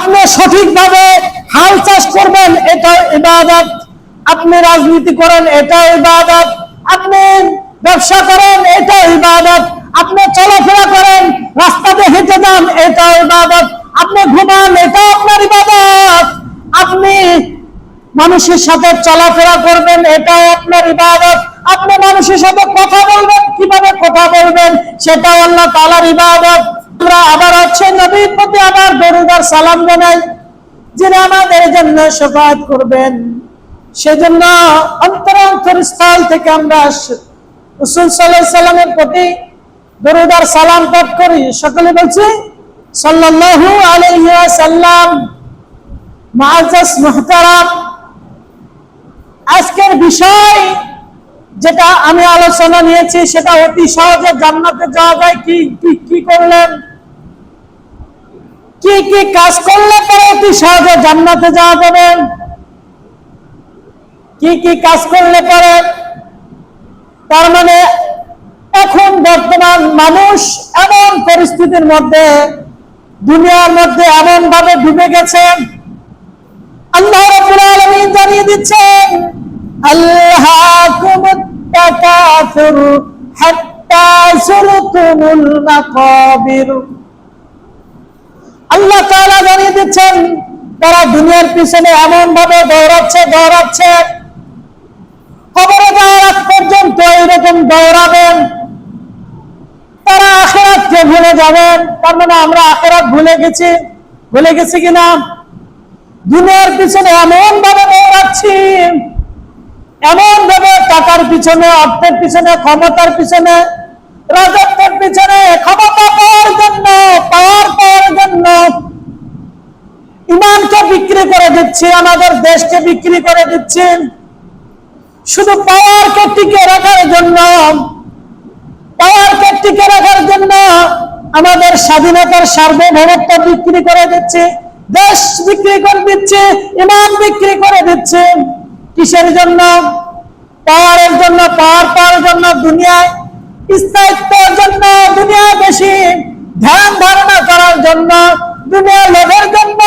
আপনি সঠিকভাবে হাল চাষ করবেন, এটা ইবাদত। আপনি রাজনীতি করেন, এটা ইবাদত। আপনি ব্যবসা করেন, এটা ইবাদত। আপনি চলাফেরা করেন, রাস্তাতে হেঁটে যান, এটা ইবাদত। আপনি ঘুমান, এটা আপনার ইবাদত। আপনি মানুষের সাথে চলাফেরা করবেন এটাও আপনার ইবাদত। আপনি মানুষের সাথে কথা বলবেন, কীভাবে কথা বলবেন, সেটাও আল্লাহ তালার ইবাদত। আমরা আবার হচ্ছে নবীর প্রতি আবার দরুদার সালাম জানাই, যিনি আমাদের জন্য সফায়ত করবেন। সেজন্য অন্তর অন্তর স্থল থেকে আমরা রসুল সাল্লাহ সাল্লামের প্রতি দরুদার সালাম পাঠ করি। সকলে বলছি, সাল্লাল্লাহু আলাইহি মুআজ্জাজ মুহতারাম, আজকের বিষয় যেটা আমি আলোচনা নিয়েছি, সেটা অতি সহজে জান্নাতে যাওয়া যায়। কি কি করলেন? কি কি কাজ করলে পরে অতি সহজে জান্নাতে যাওয়া যাবে? কি কি কাজ করলে পরে তার মানে এখন বর্তমান মানুষ এমন পরিস্থিতির মধ্যে, দুনিয়ার মধ্যে এমন ভাবে ডুবে গেছেন আল্লাহ রাব্বুল জানিয়ে দিচ্ছেন আল্লাহাকুমুত হাত্তা যুরতুমুল মাকাবির। আল্লাহ তাআলা জানিয়ে দিচ্ছেন, তারা দুনিয়ার পিছনে এমন ভাবে দৌড়াচ্ছে দৌড়াচ্ছে। কবরে যাওয়ার আগ পর্যন্ত এইরকম দৌড়াবেন। তারা আখেরাতকে ভুলে যাবেন। তার মানে আমরা আখেরাত ভুলে গেছি। ভুলে গেছি কিনা? দুনিয়ার পিছনে এমন ভাবে দৌড়াচ্ছি। এমন ভাবে টাকার পিছনে, অর্থের পিছনে, ক্ষমতার পিছনে রাজত্বের পিছনে ক্ষমতা পাওয়ার জন্য, পাওয়ার পাওয়ার জন্য ইমানকে বিক্রি করে দিচ্ছি, আমাদের দেশকে বিক্রি করে দিচ্ছি। শুধু পাওয়ারকে টিকে রাখার জন্য, পাওয়ারকে টিকে রাখার জন্য আমাদের স্বাধীনতার সার্বভৌমত্ব বিক্রি করে দিচ্ছে, দেশ বিক্রি করে দিচ্ছে, ইমান বিক্রি করে দিচ্ছে। কিসের জন্য? পাওয়ারের জন্য, পাওয়ার পাওয়ার জন্য দুনিয়ায় স্থায়িত্বের জন্য দুনিয়া বেশি ধ্যান ধারণা করার জন্য, দুনিয়া লোভের জন্য,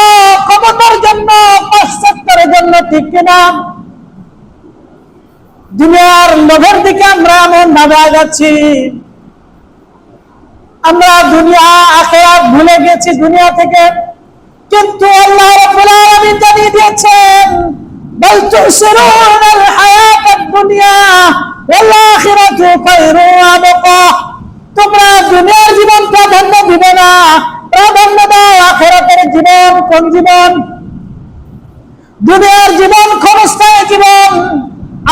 ক্ষমতার জন্য, পাশ্চাত্যের জন্য ঠিক কিনা? দুনিয়ার লোভের দিকে আমরা এমন ভাবে আগাচ্ছি। আমরা দুনিয়া, আখেরাত ভুলে গেছি দুনিয়া থেকে। কিন্তু আল্লাহ রাব্বুল আলামিন জানিয়ে দিয়েছেন, বল তুসিরুনাল হায়াতাদ দুনিয়া। তোমরা দুনিয়ার জীবন প্রাধান্য দিবে না। প্রাধান্য দাও আখেরাতের জীবন, কোন জীবন? দুনিয়ার জীবন ক্ষণস্থায়ী জীবন।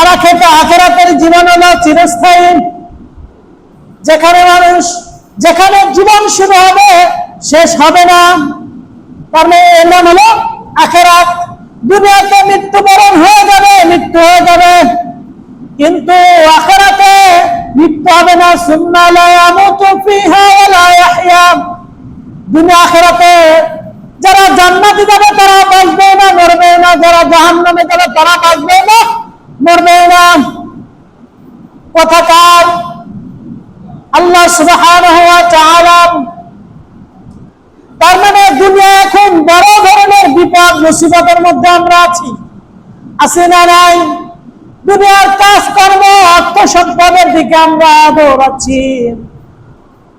আর আখেরাতে আখেরাতের জীবন হলো চিরস্থায়ী। যেখানে মানুষ যেখানে জীবন শুরু হবে, শেষ হবে না। তার মানে এর নাম হলো আখেরাত। দুনিয়াতে মৃত্যুবরণ হয়ে যাবে, মৃত্যু হয়ে যাবে। কিন্তু আখেরাতে মৃত্যু হবে না সুন্না লা ইয়ামুতু ফিহা ওয়া লা ইয়াহইয়া। যারা জান্নাতে যাবে, তারা বাঁচবে না, মরবে না। যারা জাহান্নামে যাবে, তারা বাঁচবে না, মরবে না। কথাকার আল্লাহ সুবহানাহু ওয়া তাআলা তার মানে দুনিয়া এখন বড় ধরনের বিপদ, মুসিবতের মধ্যে আমরা আছি। আছি না নাই? দুনিয়ার কাজ কর্ম অর্থ সম্পদের দিকে আমরা দৌড়াচ্ছি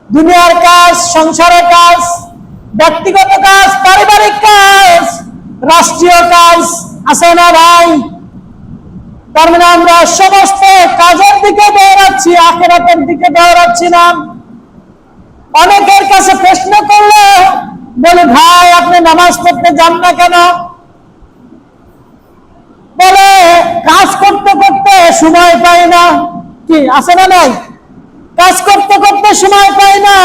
দুনিয়ার কাজ সংসারের কাজ, ব্যক্তিগত কাজ, পারিবারিক কাজ, রাষ্ট্রীয় কাজ, আছে না ভাই? তার মানে আমরা সমস্ত কাজের দিকে দৌড়াচ্ছি আখেরাতের দিকে দৌড়াচ্ছি না। অনেকের কাছে প্রশ্ন করলে বলে, ভাই, আপনি নামাজ পড়তে যান না কেন বলে কাজ করতে করতে সময় পাই না। কি, আছে না নাই? কাজ করতে করতে সময় পাই না।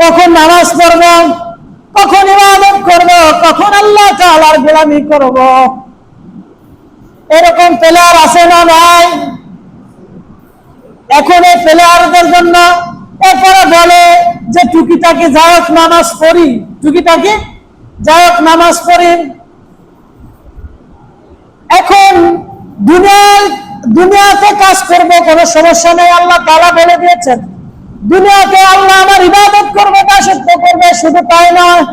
কখন নামাজ পড়ব, কখন ইবাদত করব, কখন আল্লাহ তাআলার গোলামি করব। এরকম প্লেয়ার আছে না ভাই এখন এই প্লেয়ারদের জন্য এরপরে বলে যে, টুকিটাকি যায়ক নামাজ পড়ি। টুকিটাকি? যায়ক নামাজ পড়ি। এখন দুনিয়ায়, দুনিয়াতে কাজ করব, কোনো সমস্যা নেই, আল্লাহ তালা বলে দিয়েছেন। দুনিয়াতে আল্লাহ আমার ইবাদত করবে দাসত্ব করবে, শুধু তাই নয়।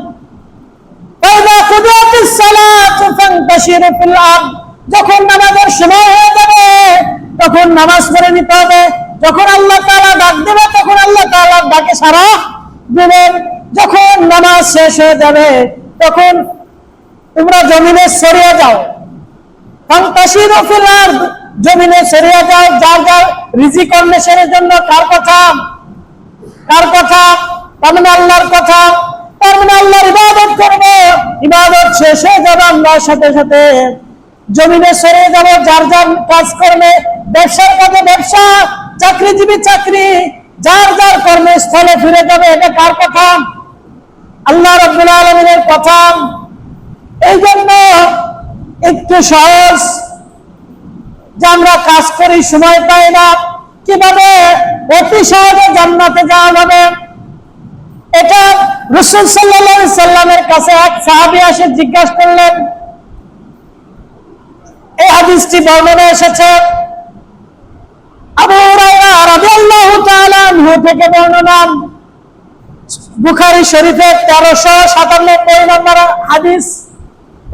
যখন নামাজের সময় হয়ে যাবে, তখন নামাজ পড়ে নিতে হবে। যখন আল্লাহ তাআলা ডাক দেবে, তখন আল্লাহ তাআলা ডাকে সারা দিবেন। যখন নামাজ শেষ হয়ে যাবে, তখন তোমরা জমিনে সরিয়ে যাও। জমিনে যার যার জন্য কার কথা? কার কথা? মানে আল্লাহর কথা। মানে সাথে সাথে। জমিনে সরে যার যার কাজ ব্যবসা, চাকরিজীবী চাকরি, যার যার কর্মে স্থলে ফিরে যাবে, এটা কার কথা? আল্লাহ রব্বুল কথা। এই জন্য একটু সহজ যে আমরা কাজ করি, সময় পাই না। কীভাবে অতি সহজে জান্নাতে যাওয়া যাবে? এটা রসুল সাল্লাহ সাল্লামের কাছে এক সাহাবি আসে জিজ্ঞাসা করলেন। এই হাদিসটি বর্ণনা এসেছে। বুখারী শরীফে 1397 নম্বর হাদিস।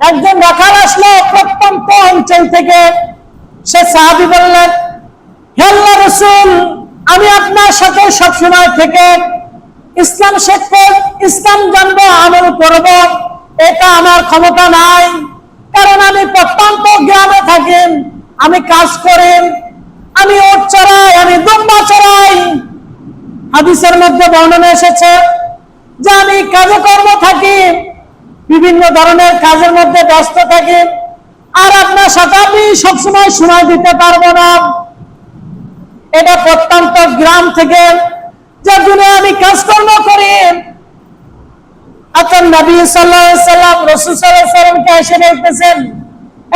একজন রাখাল আসলো প্রত্যন্ত অঞ্চল থেকে। সে সাহাবি বললেন হে আল্লাহ রসুল, আমি আপনার সাথে সবসময় থেকে ইসলাম শিখব ইসলাম জানব, আমল করব। এটা আমার ক্ষমতা নাই, কারণ আমি প্রত্যন্ত গ্রামে থাকি, আমি কাজ করি, আমি ওট চড়াই, আমি দুম্বা চড়াই। হাদিসের মধ্যে বর্ণনা এসেছে যে আমি কাজে কর্ম থাকি বিভিন্ন ধরনের কাজের মধ্যে ব্যস্ত থাকি। আর আপনার সাথে আমি সবসময় সময় দিতে পারব না। এটা প্রত্যন্ত গ্রাম থেকে যার জন্য আমি কাজকর্ম করি। এখন নবী সাল্লাহ সাল্লাম, রসুল সাল্লামকে এসে বলতেছেন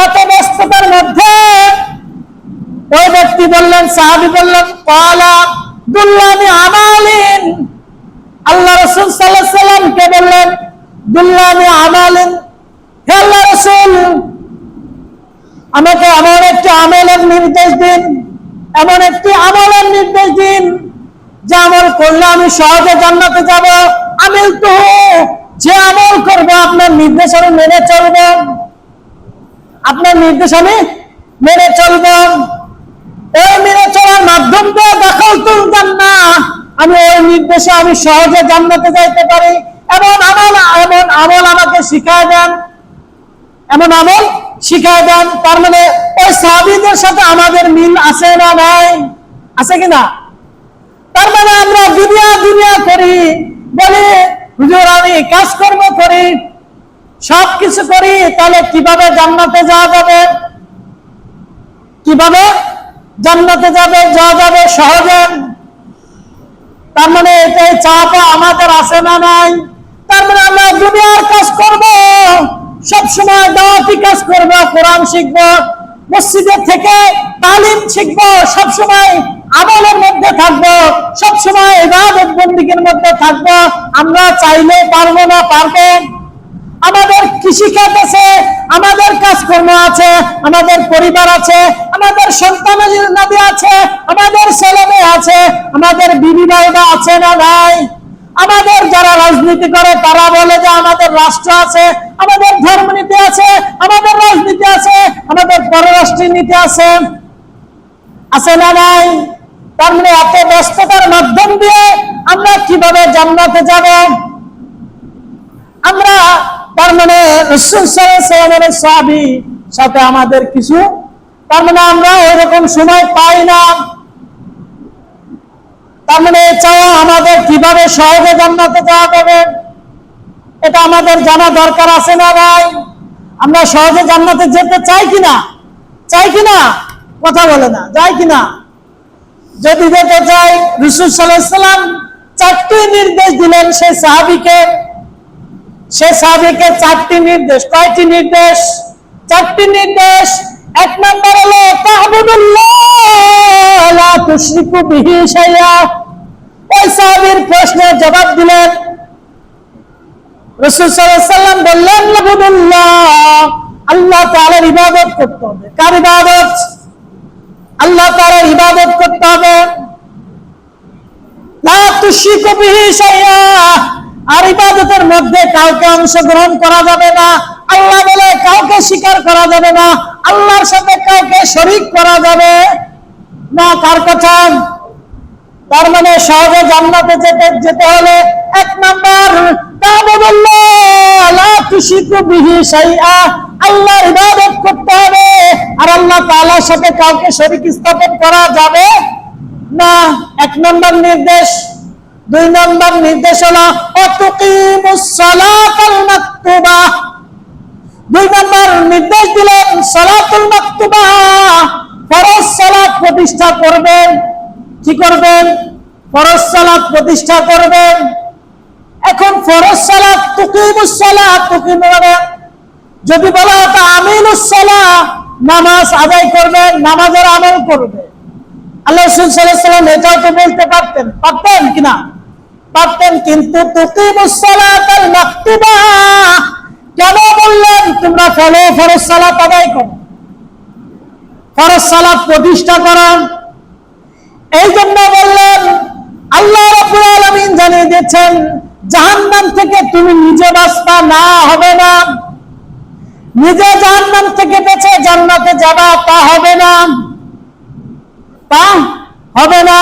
এত ব্যস্ততার মধ্যে ওই ব্যক্তি বললেন, সাহাবি বললেন পালা দুল্লামি আমালিন। আল্লাহ রসুল সাল্লাহ সাল্লামকে বললেন আমাকে এমন একটি আমলের নির্দেশ দিন, এমন একটি আমলের নির্দেশ দিন, যে আমল করলে আমি সহজে জান্নাতে যাব। আমিল তো যে আমল করব, আপনার নির্দেশ আমি মেনে চলব। আপনার নির্দেশ আমি মেনে চলব। ওই মেনে চলার মাধ্যম দিয়ে দেখাল তুলতাম না। আমি ওই নির্দেশে আমি সহজে জান্নাতে যাইতে পারি। এমন আমল এমন আমল আমাকে শিখায় দেন। এমন আমল শিখায় দেন, তার মানে ওই সাহাবিদের সাথে আমাদের মিল আছে না নাই? আছে কিনা তার মানে আমরা দুনিয়া দুনিয়া করি, বলি, হুজুর, আমি কাজকর্ম করি সব কিছু করি, তাহলে কীভাবে জান্নাতে যাওয়া যাবে? কীভাবে জান্নাতে যাবে, যাওয়া যাবে সহজে? তার মানে এটাই চাপা আমাদের আছে না নাই? তার মানে আমরা দুনিয়ার কাজ করব, সব সময় দাওয়াতি কাজ করব, কোরআন শিখব, মসজিদের থেকে তালিম শিখব, সব সময় আমলের মধ্যে থাকব, সব সময় ইবাদত বন্দিকের মধ্যে থাকব। আমরা চাইলে পারব না, পারব। আমাদের কৃষি খাত আছে, আমাদের কাজকর্ম আছে, আমাদের পরিবার আছে, আমাদের সন্তান আছে, আমাদের ছেলে আছে, আমাদের বিবি ভাইরা আছে না নাই? আমাদের যারা রাজনীতি করে, তারা বলে যে আমাদের রাষ্ট্র আছে, আমাদের ধর্মনীতি আছে, আমাদের রাজনীতি আছে, আমাদের পররাষ্ট্র নীতি আছে। আছে না নাই? তার মানে এত ব্যস্ততার মাধ্যম দিয়ে আমরা কীভাবে জান্নাতে যাব? আমরা তার মানে সাথে আমাদের কিছু, তার মানে আমরা ওইরকম সময় পাই না। তার মানে চাওয়া আমাদের কীভাবে সহজে জান্নাতে যাওয়া যাবে? এটা আমাদের জানা দরকার আছে না ভাই? আমরা সহজে জান্নাতে যেতে চাই কিনা চাই কিনা কথা বলে না। যাই কিনা যদি যেতে চাই, রসুল সাল্লাম চারটি নির্দেশ দিলেন সেই সাহাবিকে। সে সাহাবিকে চারটি নির্দেশ। কয়টি নির্দেশ? চারটি নির্দেশ। এক নম্বর হলো, তাহবুদুল্লাহ, লা তুশরিকু বিহি শাইআ। ওই সাহাবীর প্রশ্নের জবাব দিলেন। রাসূল সাল্লাম বললেন আল্লাহ ইবাদত করতে হবে। কার ইবাদত? আল্লাহ ইবাদত করতে হবে। আর ইবাদতের মধ্যে কাউকে অংশগ্রহণ করা যাবে না। আল্লাহ বলে, কাউকে স্বীকার করা যাবে না। আল্লাহর সাথে কাউকে শরীক করা যাবে না। কার কথা? তার মানে সহজে জান্নাতে যেতে যেতে হলে এক নাম্বার নম্বর নির্দেশ। দুই নম্বর নির্দেশ হলো, অতুকিমুস সালাতাল মাকতুবা। দুই নম্বর নির্দেশ দিলেন সালাতুল মাকতুবা। ফরজ সালাত প্রতিষ্ঠা করবেন। কি করবেন? ফরজ সালাত প্রতিষ্ঠা করবেন। এখন ফরজ সালাত তুকিমুস সালাত, তুকিম মানে যদি বলা হতো আমিনুস সালাহ নামাজ আদায় করবেন নামাজের আমল করবে। আল্লাহ রসুল সাল্লাম এটাও তো বলতে পারতেন। পারতেন কিনা পারতেন কিন্তু তুকিমুস সালাতাল মাকতুবা। কেন বললেন? তোমরা ফলো, ফরজ সালাত আদায় করো। ফরজ সালাত প্রতিষ্ঠা করো এই জন্য বললেন, আল্লাহ রাব্বুল আলামিন জানিয়ে দিয়েছেন, জাহান্নাম থেকে তুমি নিজে বাঁচবা না হবে না। নিজে জাহান্নাম থেকে বেঁচে জান্নাতে যাবা, তা হবে না। তা হবে না।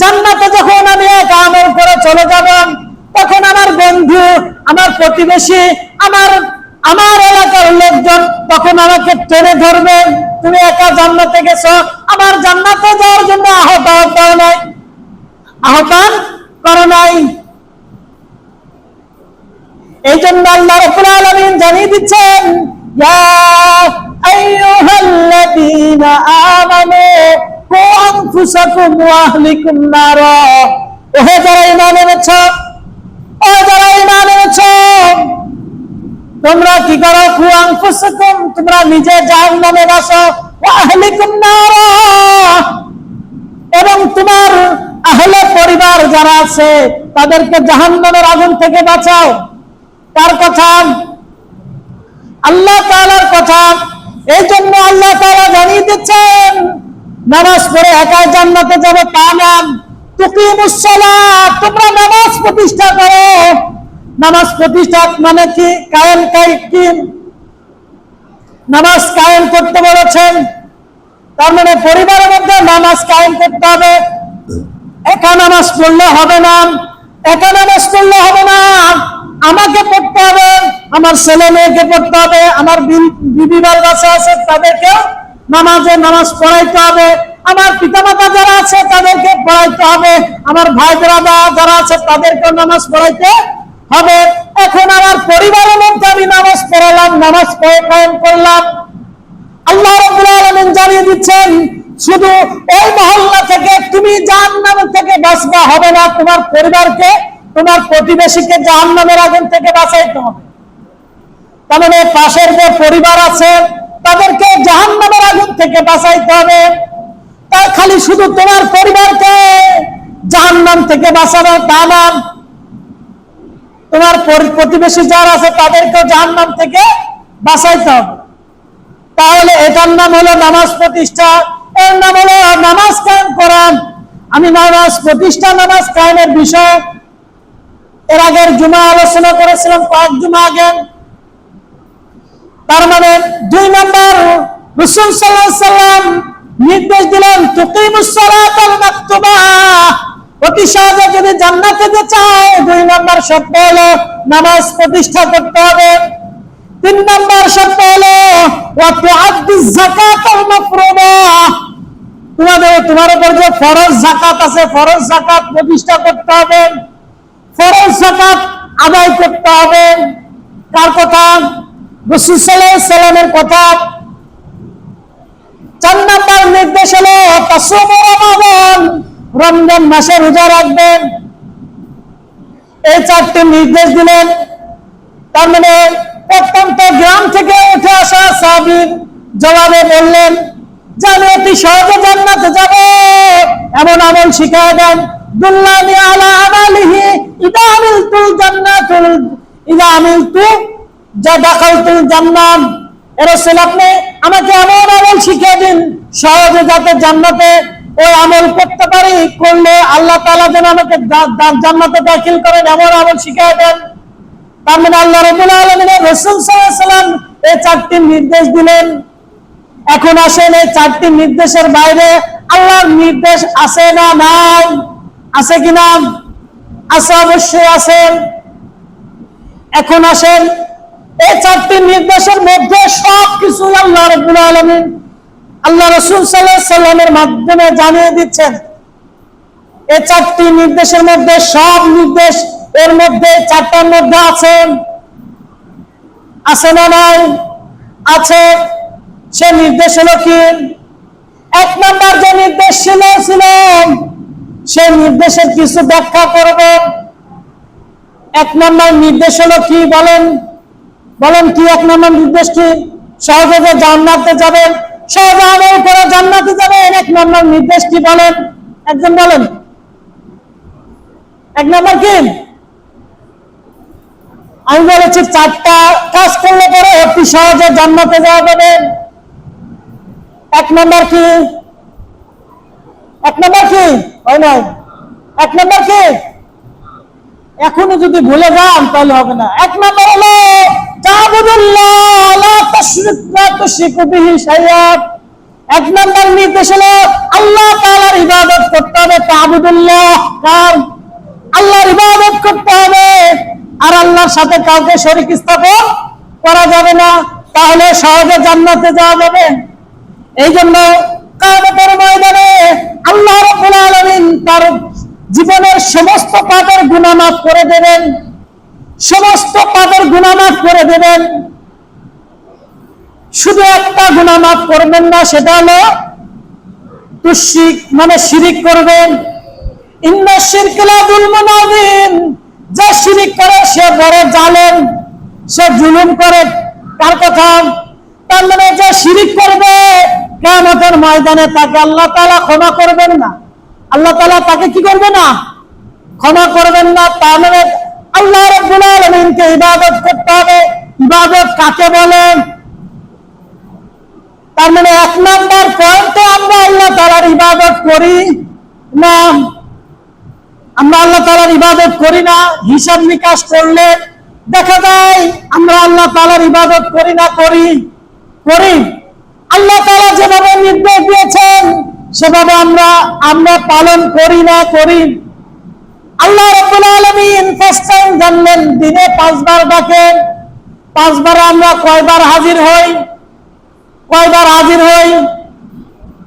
জান্নাতে যখন আমি এক আমল করে চলে যাব, তখন আমার বন্ধু, আমার প্রতিবেশী, আমার আমার এলাকার লোকজন তখন আমাকে টেনে ধরবে, তুমি একা জান্নাতে গেছো? আমার জান্নাতে যাওয়ার জন্য আহ্বান করো নাই। আহ্বান করো নাই। এই জন্য আল্লাহ রাব্বুল আলামিন জানিয়ে দিচ্ছেন যারা ঈমান এনেছো, ও যারা ঈমান এনেছো তোমরা কি করো? কু আনফুসাকুম তোমরা নিজে জাহান্নামে বাসো। ওয়া আহলিকুম এবং তোমার আহলে পরিবার যারা আছে, তাদেরকে জাহান্নামের আগুন থেকে বাঁচাও। কার কথা? আল্লাহ তাআলার কথা। এই জন্য আল্লাহ তাআলা জানিয়ে দিচ্ছেন, নামাজ পড়ে একাই জান্নাতে যাবে তা না। তুকিমুস সালাত, তোমরা নামাজ প্রতিষ্ঠা করো। নামাজ প্রতিষ্ঠা মানে কি? কায়েম কি? নামাজ কায়েম করতে বলেছেন। তার মানে পরিবারের মধ্যে নামাজ কায়েম করতে হবে। একা নামাজ পড়লে হবে না। একা নামাজ পড়লে হবে না। আমাকে পড়তে হবে, আমার ছেলে মেয়েকে পড়তে হবে, আমার বি- বিবি বাল আছে তাদেরকে নামাজে নামাজ পড়াইতে হবে। আমার পিতামাতা যারা আছে তাদেরকে পড়াইতে হবে। আমার ভাই দাদা যারা আছে তাদেরকে নামাজ পড়াইতে হবে। এখন আমার পরিবারের মধ্যে আমি নামাজ পড়ালাম, নামাজ পড়ে করলাম। আল্লাহ রাব্বুল আলামিন জানিয়ে দিচ্ছেন, শুধু এই মহল্লা থেকে তুমি জাহান্নাম থেকে বাঁচবা হবে না। তোমার পরিবারকে, তোমার প্রতিবেশীকে জাহান্নামের আগুন থেকে বাঁচাইতে হবে। তার মানে পাশের যে পরিবার আছে, তাদেরকে জাহান্নামের আগুন থেকে বাঁচাইতে হবে। তা খালি শুধু তোমার পরিবারকে জাহান্নাম থেকে বাঁচানো তা না। তোমার প্রতিবেশী যারা আছে তাদেরকে যার জাহান্নাম থেকে বাঁচাইতে হবে। তাহলে এটার নাম হলো নামাজ প্রতিষ্ঠা। এর নাম হলো নামাজ কায়েম করান। আমি নামাজ প্রতিষ্ঠা, নামাজ কায়েমের বিষয়। এর আগের জুমা আলোচনা করেছিলাম কয়েক জুমা আগে। তার মানে দুই নম্বর, রসুল সাল্লাম নির্দেশ দিলেন তুকিমুস মাকতুবা। অতি সহজে যদি জান্নাতে যেতে চায়, দুই নম্বর শর্ত হলো নামাজ প্রতিষ্ঠা করতে হবে। তিন নম্বর শর্ত হলো তোমাদের, তোমার উপর যে ফরজ যাকাত আছে, ফরজ যাকাত প্রতিষ্ঠা করতে হবে। ফরজ যাকাত আদায় করতে হবে। কার কথা? রাসূল সাল্লামের কথা। চার নম্বর নির্দেশ হলো তাসুমু রমাদান। রমজান মাসে রোজা রাখবেন। এই চারটি নির্দেশ দিলেন। তার মানে প্রত্যন্ত গ্রাম থেকে উঠে আসা সাবির জবাবে বললেন যে আমি অতি সহজে জান্নাতে যাব। এমন আমল শিখায় দেন। দুল্লানি আলা আমালিহি ইদা আমিলতুল জান্নাতুল ইদা আমিলতু যা দাখালতুল জান্নাত। এ রাসূল আপনি আমাকে এমন আমল শিখিয়ে দিন, সহজে যাতে জান্নাতে ওই আমল করতে পারি, করলে আল্লাহ তাআলা যেন আমাকে জান্নাতে দাখিল করেন, এমন আমল শিখিয়ে দেন। তার মানে আল্লাহ রবুল আলমিনের রসুল সাল্লাম এই চারটি নির্দেশ দিলেন। এখন আসেন এই চারটি নির্দেশের বাইরে আল্লাহর নির্দেশ আছে না নাই? আছে কি কিনা আছে অবশ্যই আছেন এখন আসেন, এই চারটি নির্দেশের মধ্যে সব কিছু আল্লাহ রবুল আলমিন আল্লাহ রসুল সাল্লামের মাধ্যমে জানিয়ে দিচ্ছেন, এ চারটি নির্দেশের মধ্যে সব নির্দেশ, এর মধ্যে চারটার মধ্যে আছে আছে না নাই? আছে। সে নির্দেশ হলো কি? এক নাম্বার যে নির্দেশ ছিল ছিল, সে নির্দেশের কিছু ব্যাখ্যা করব। এক নাম্বার নির্দেশ হলো কি বলেন? বলেন কি এক নাম্বার নির্দেশ কি সহজে জান্নাতে যাবেন। সহজে আমল করে জান্নাতে যাবেন। এক নাম্বার নির্দেশ কি বলেন? একজন বলেন। এক নাম্বার কি? আমি বলেছি, চারটা কাজ করলে পরে অতি সহজে জান্নাতে যাওয়া যাবে। এক নাম্বার কি? এক নাম্বার কি? হয় নাই। এক নাম্বার কি? এখনও যদি ভুলে যান, তাহলে হবে না। এক নম্বর হলো এক নম্বর নির্দেশ হলো, আল্লাহ তাআলার ইবাদত করতে হবে তাবুদুল্লাহ কার আল্লাহর ইবাদত করতে হবে। আর আল্লাহর সাথে কাউকে শরীক স্থাপন করা যাবে না, তাহলে সহজে জান্নাতে যাওয়া যাবে। এই জন্য কামতের ময়দানে আল্লাহ রাব্বুল আলামিন তার জীবনের সমস্ত পাপের গুনাহ মাফ করে দেবেন। সমস্ত পাপের গুনাহ মাফ করে দেবেন। শুধু একটা গুনাহ মাফ করবেন না, সেটা হলো তুশিক মানে শিরিক করবেন। মানে যে শিরিক করবে, কিয়ামতের ময়দানে তাকে আল্লাহ তাআলা ক্ষমা করবেন না। আল্লাহ তাআলা তাকে কি করবে না? ক্ষমা করবেন না তার মানে আল্লাহ রাব্বুল আলামিনকে ইবাদত করতে হবে। ইবাদত কাকে বলেন তার মানে এক নাম্বার পয়েন্টে আমরা আল্লাহ তাআলার ইবাদত করি না। আমরা আল্লাহ তালার ইবাদত করি না। হিসাব নিকাশ করলে দেখা যায় আমরা আল্লাহ তালার ইবাদত করি না, করি করি। আল্লাহ তালা যেভাবে নির্দেশ দিয়েছেন সেভাবে আমরা আমরা পালন করি না, করি। আল্লাহ রাব্বুল আলামিন ফার্স্ট জানলেন, দিনে পাঁচবার ডাকেন পাঁচবার আমরা কয়বার হাজির হই, কয়বার হাজির হই?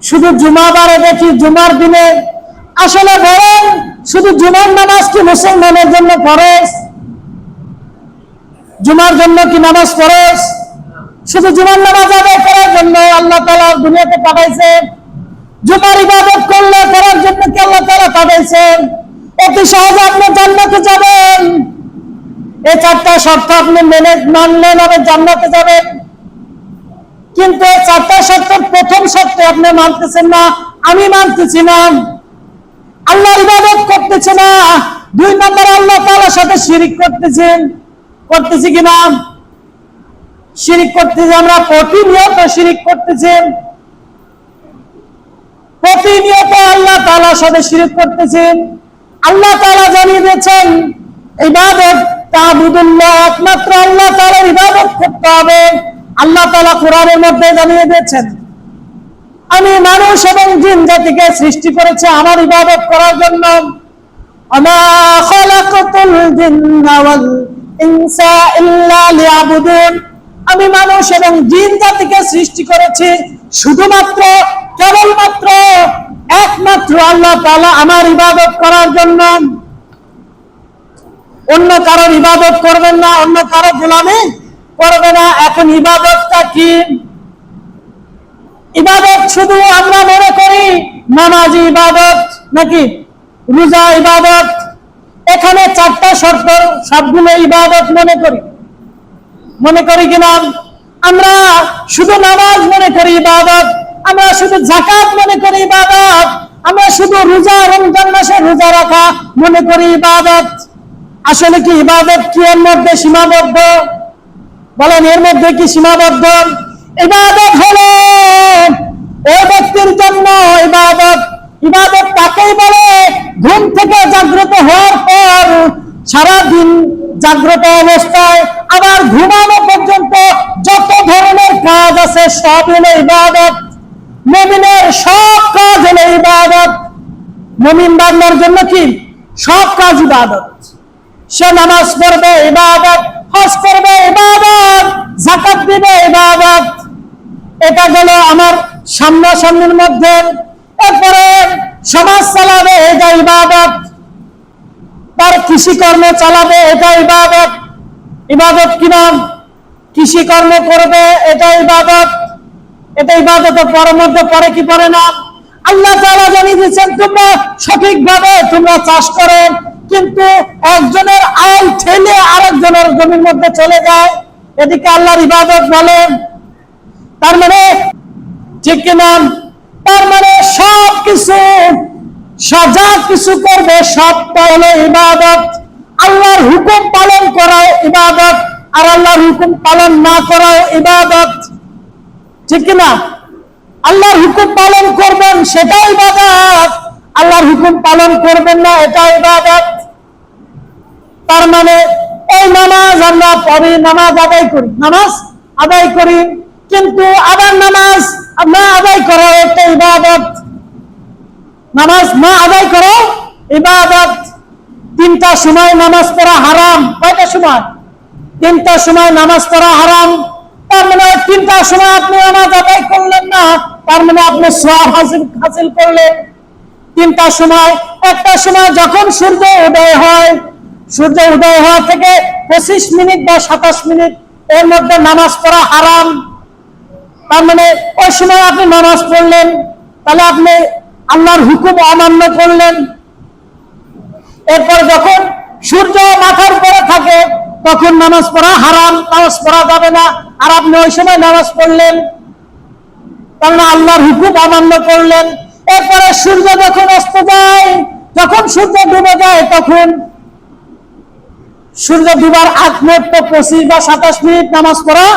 শুধু জুমাবারে দেখি, জুমার দিনে। আসলে বলেন শুধু জুমার নামাজ কি মুসলমানের জন্য ফরজ? জুমার জন্য কি নামাজ ফরজ? শুধু জুমার নামাজ আদায় করার জন্য আল্লাহ তালা দুনিয়াতে পাঠাইছে। জুমার ইবাদত করলে করার জন্য কি আল্লাহ তালা পাঠাইছেন? অতি সহজে আপনি জান্নাতে যাবেন। এই চারটা শর্ত আপনি মেনে মানলেন আপনি জান্নাতে যাবেন। কিন্তু এই চারটা শর্তের প্রথম শর্ত আপনি মানতেছেন না, আমি মানতেছি না আল্লাহর ইবাদত করতেছে না। দুই নম্বর আল্লাহ তাআলার সাথে শিরিক করতেছেন। করতেছি কিনা শিরিক করতেছি আমরা প্রতিনিয়ত শিরিক করতেছেন। প্রতিনিয়ত আল্লাহ তাআলার সাথে শিরিক করতেছেন। আল্লাহ তালা জানিয়ে দিয়েছেন, ইবাদত তাবুদুল্লাহ, একমাত্র আল্লাহ তাআলার ইবাদত করতে হবে। আল্লাহ তাআলা কোরআনের মধ্যে জানিয়ে দিয়েছেন, আমি মানুষ এবং জিন জাতিকে সৃষ্টি করেছে আমার ইবাদত করার জন্য। আমা আমি মানুষ এবং জিন জাতিকে সৃষ্টি করেছি শুধুমাত্র, কেবলমাত্র একমাত্র আল্লাহ তাআলা আমার ইবাদত করার জন্য। অন্য কারোর ইবাদত করবেন না, অন্য কারও গোলামি করবে না। এখন ইবাদতটা কি? ইবাদত শুধু আমরা মনে করি, নামাজি ইবাদত নাকি রোজা ইবাদত? এখানে চারটা শর্ত, সবগুলো ইবাদত মনে করি। মনে করি কিনা আমরা শুধু নামাজ মনে করি ইবাদত, আমরা শুধু জাকাত মনে করি ইবাদত, আমরা শুধু রোজা রমজান মাসে রোজা রাখা মনে করি ইবাদত। আসলে কি ইবাদত কি এর মধ্যে সীমাবদ্ধ? বলেন, এর মধ্যে কি সীমাবদ্ধ? ইবাদত হলো ওই ব্যক্তির জন্য ইবাদত। ইবাদত তাকেই বলে, ঘুম থেকে জাগ্রত হওয়ার পর সারা দিন জাগ্রত অবস্থায় আবার ঘুমানো পর্যন্ত যত ধরনের কাজ আছে সব হলো ইবাদত। মুমিনের সব কাজ হলো ইবাদত। মুমিন বান্দার জন্য কি? সব কাজ ইবাদত। সে নামাজ পড়বে ইবাদত, হজ করবে ইবাদত জাকাত দিবে ইবাদত। এটা গেল আমার সামনাসামনির মধ্যে। এরপরে সমাজ চালাবে এটা ইবাদত। তার কৃষি কর্ম চালাবে এটা ইবাদত। ইবাদত কি নাম? কৃষি কর্ম করবে এটা ইবাদত। এটা ইবাদতের পরের মধ্যে পরে কি পরে না? আল্লাহ তাআলা জানিয়ে দিয়েছেন, তোমরা সঠিকভাবে তোমরা চাষ করো। কিন্তু একজনের আয় ঠেলে আরেকজনের জমির মধ্যে চলে যায়। এদিকে আল্লাহর ইবাদত বলেন তার মানে ঠিক কিনা তার মানে সব কিছু যা কিছু করবে সবটা হলো ইবাদত। আল্লাহর হুকুম পালন করাও ইবাদত, আর আল্লাহর হুকুম পালন না করাও ইবাদত। ঠিক না? আল্লাহর হুকুম পালন করবেন, সেটাই ইবাদত। আল্লাহর হুকুম পালন করবেন না এটা ইবাদত। তার মানে এই নামাজ আমরা পড়ি, নামাজ আদায় করি। নামাজ আদায় করি, কিন্তু আবার নামাজ না আদায় করা একটা ইবাদত। নামাজ না আদায় করো, ইবাদত তিনটা সময় নামাজ পড়া হারাম। কয়টা সময়? তিনটা সময় নামাজ পড়া হারাম। তার মানে তিনটা সময় আপনি নামাজ আদায় করলেন না, তার মানে আপনি সওয়াব হাসিল হাসিল করলেন। তিনটা সময়, একটা সময় যখন সূর্য উদয় হয়, সূর্য উদয় হওয়া থেকে পঁচিশ মিনিট বা সাতাশ মিনিট এর মধ্যে নামাজ পড়া হারাম। তার মানে ওই সময় আপনি নামাজ পড়লেন, তাহলে আপনি আল্লাহর হুকুম অমান্য করলেন। এরপর যখন সূর্য মাথার উপরে থাকে, তখন নামাজ পড়া হারাম, নামাজ পড়া যাবে না। আর আপনি ওই সময় নামাজ পড়লেন কারণ আল্লাহর হুকুম অমান্য করলেন। এরপরে সূর্য যখন অস্ত যায়, যখন সূর্য ডুবে যায়, তখন সূর্য ডুবার আগ মুহূর্ত পঁচিশ বা সাতাশ মিনিট নামাজ পড়া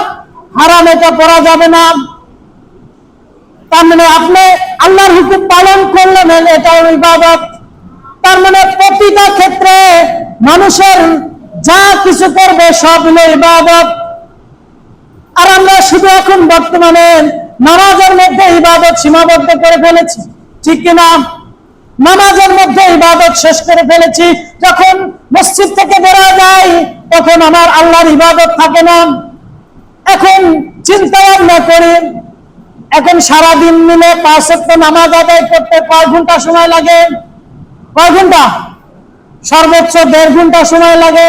হারাম, এটা পড়া যাবে না। তার মানে আপনি আল্লাহর হুকুম পালন করলেন এটা ইবাদত। তার মানে প্রতিটা ক্ষেত্রে মানুষের যা কিছু করবে সব হলো ইবাদত। আর আমরা শুধু এখন বর্তমানে নামাজের মধ্যে ইবাদত সীমাবদ্ধ করে ফেলেছি, ঠিক কিনা? নামাজের মধ্যে ইবাদত শেষ করে ফেলেছি। যখন মসজিদ থেকে বেরোয়া যায় তখন আমার আল্লাহর ইবাদত থাকে না। এখন চিন্তা ভাবনা করি এখন সারা দিন মিলে পাঁচ নামাজ আদায় করতে কয় ঘণ্টা সময় লাগে? কয় ঘণ্টা? সর্বোচ্চ দেড় ঘণ্টা সময় লাগে।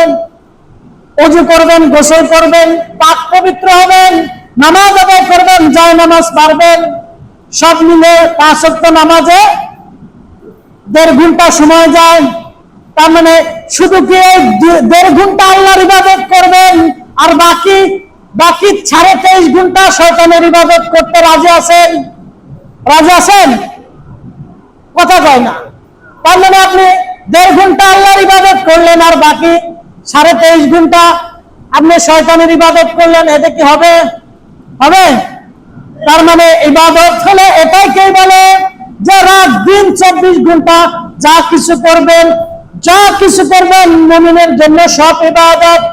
অজু করবেন, গোসল করবেন, পাক পবিত্র হবেন, নামাজ আদায় করবেন জয় নামাজ পারবেন। সব মিলে পাঁচ নামাজে দেড় ঘণ্টা সময় যায়। তার মানে শুধু কি দেড় ঘণ্টা আল্লাহর ইবাদত করবেন? আর বাকি বাকি সাড়ে তেইশ ঘণ্টা শয়তানের ইবাদত করতে রাজি আছেন? রাজি আছেন? কথা কয় না। তার মানে আপনি দেড় ঘণ্টা আল্লাহর ইবাদত করলেন আর বাকি সাড়ে তেইশ ঘণ্টা আপনি শয়তানের ইবাদত করলেন, এতে কি হবে? হবে? তার মানে ইবাদত হলে এটাই কে বলে যে রাত, দিন, চব্বিশ ঘণ্টা যা কিছু করবেন, যা কিছু করবেন, মমিনের জন্য সব ইবাদত।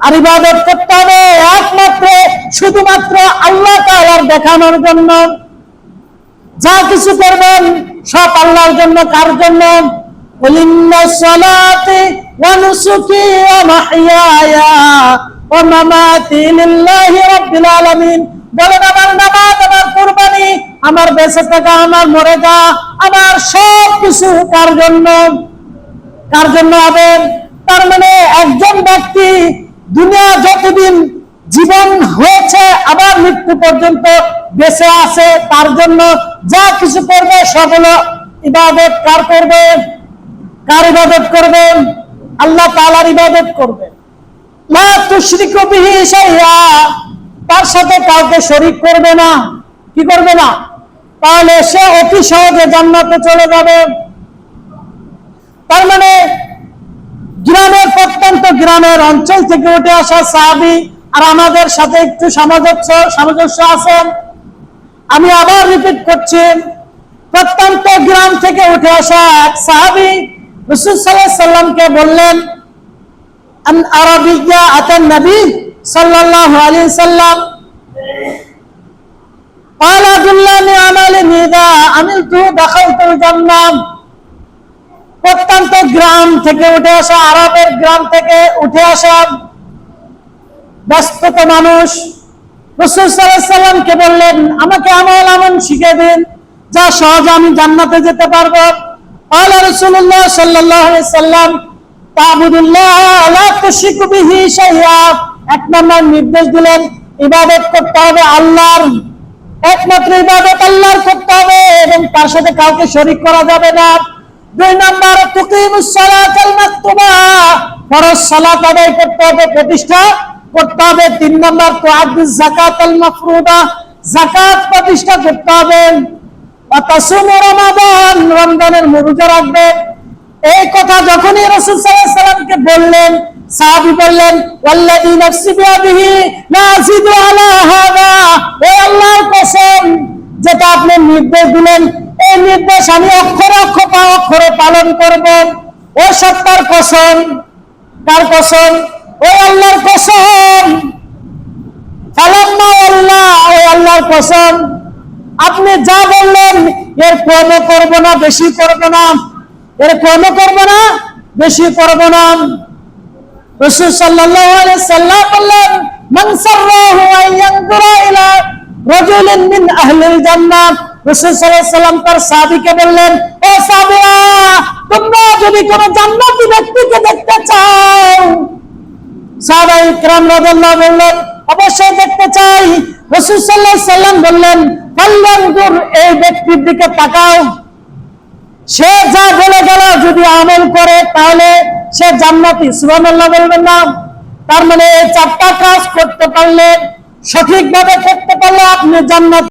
আর ইবাদত করতে হবে একমাত্র, শুধুমাত্র আল্লাহ তালার দেখানোর জন্য। যা কিছু করবেন সব আল্লাহর জন্য, কার জন্য? আমার আমার বেঁচে থাকা, আমার মরে আমার সব কিছু কার জন্য? কার জন্য হবে? তার মানে একজন ব্যক্তি দুনিয়া যতদিন জীবন হয়েছে, আবার মৃত্যু পর্যন্ত বেঁচে আছে, তার জন্য যা কিছু করবে সব হলো ইবাদত। কার করবে? কার ইবাদত করবেন আল্লাহ তাআলার ইবাদত করবেন লা তুশরিকু তার সাথে কাউকে শরীক করবে না। কি করবে না? তাহলে সে অতি সহজে জান্নাতে চলে যাবে। তার মানে গ্রামের প্রত্যন্ত গ্রামের অঞ্চল থেকে উঠে আসা সাহাবি আর আমাদের সাথে একটু সামঞ্জস্য সামঞ্জস্য আছেন আমি আবার রিপিট করছি প্রত্যন্ত গ্রাম থেকে উঠে আসা এক সাহাবি রসুল সাল্লাহ সাল্লামকে বললেন আন আরবিয়া আতান নবী সাল্লাল্লাহু আলাইহি সাল্লাম قال دلني عمل إذا عملت دخلت الجنة প্রত্যন্ত গ্রাম থেকে উঠে আসা, আরবের গ্রাম থেকে উঠে আসা ব্যস্তত মানুষ, রসুল বললেন, আমাকে আমল আমন শিখে দিন, যা সহজে আমি জান্নাতে যেতে পারব। সাল্লাম এক নম্বর নির্দেশ দিলেন, ইবাদত করতে হবে আল্লাহর, একমাত্র ইবাদত আল্লাহর করতে হবে এবং তার সাথে কাউকে শরীক করা যাবে না। দুই নম্বর তুকিমুস সালাতাল মাকতুবা। ফরজ সালাত আদায় করতে হবে, প্রতিষ্ঠা করতে হবে। তিন নম্বর তো আব্দুল জাকাতাল মাফরুদা। জাকাত প্রতিষ্ঠা করতে হবে। রমাদান, রমজানের রোজা রাখবে। এই কথা যখনই রাসূল সাল্লামকে বললেন, সাহাবী বললেন, ওয়াল্লাযী নাফসি বিয়াদিহি লা আলা হাযা। ও আল্লাহর কসম যেটা আপনি নির্দেশ দিলেন, এই নির্দেশ আমি অক্ষরে অক্ষরে অক্ষরে পালন করব। ও সত্তার কসম, কার কসম? ও আল্লাহর কসম। আল্লাহ আল্লাহর কসম। আপনি যা বললেন, এর কমও করব না, বেশি করব না। এর কমও করব না, বেশি করব না। রসুল সাল্লাল্লাহু আলাইহি সাল্লাম বললেন, মান সাররাহু আন ইলা রাজুলিন মিন আহলিল জান্নাহ রসুল সাল্লাল্লাহু সাল্লাম তার সাহাবীকে বললেন, ও সাহাবীরা, তোমরা যদি জান্নাতি ব্যক্তিকে দেখতে চাও। রাদিয়াল্লাহু বললেন, অবশ্যই দেখতে চাই। রাসূল সাল্লাল্লাহু আলাইহি বললেন ফাল্লানজুর এই ব্যক্তির দিকে তাকাও। সে যা বলে গেল যদি আমল করে, তাহলে সে জান্নাতি। সুবহানাল্লাহ বলবেন না। তার মানে চারটা কাজ করতে পারলে সঠিকভাবে করতে পারলে আপনি জান্নাত